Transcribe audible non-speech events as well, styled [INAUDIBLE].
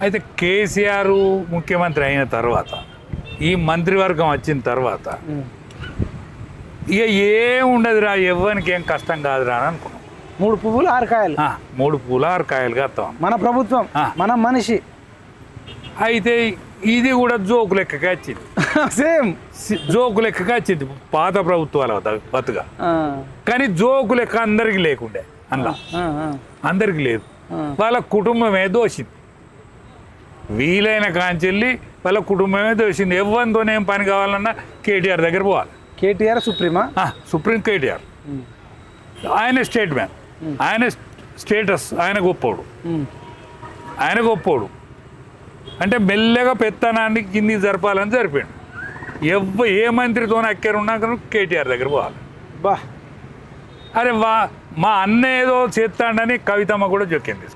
అయితే కేసీఆర్ ముఖ్యమంత్రి అయిన తర్వాత ఈ మంత్రివర్గం వచ్చిన తర్వాత ఇక ఏం ఉండదురా ఎవ్వరికి ఏం కష్టం కాదురా అని అనుకున్నాం. మూడు పువ్వులు ఆరు కాయలు. ఆ, మూడు పూల ఆరు కాయలుగా వస్తాం మన ప్రభుత్వం. మన మనిషి. అయితే ఇది కూడా జోకు లెక్కగా వచ్చింది. [LAUGHS] సేమ్ జోకు లెక్కగా వచ్చింది పాత ప్రభుత్వాల బత- బతుగా కానీ జోకు లెక్క అందరికి లేకుండే అందులో అందరికి లేదు. వాళ్ళ కుటుంబమే దోషింది. వీలైన కాంచెల్లి వాళ్ళ కుటుంబమే దోషింది. ఎవరితోనేం పని కావాలన్నా కేటీఆర్ దగ్గర పోవాలి. కేటీఆర్ సుప్రీమా? Supreme KTR. ఆయన స్టేట్ మ్యాన్. ఆయన స్టేటస్ ఆయన గొప్పోడు. ఆయన గొప్పోడు. అంటే మెల్లగా పెత్తనాన్ని కింది జరపాలని జరిపాడు. ఎవ్వ ఏ మంత్రితో అక్కర ఉన్నా కానీ కేటీఆర్ దగ్గర పోవాలి. బా. అరే వా మా అన్న ఏదో చేస్తాడని కవితమ్మ కూడా జొక్కింది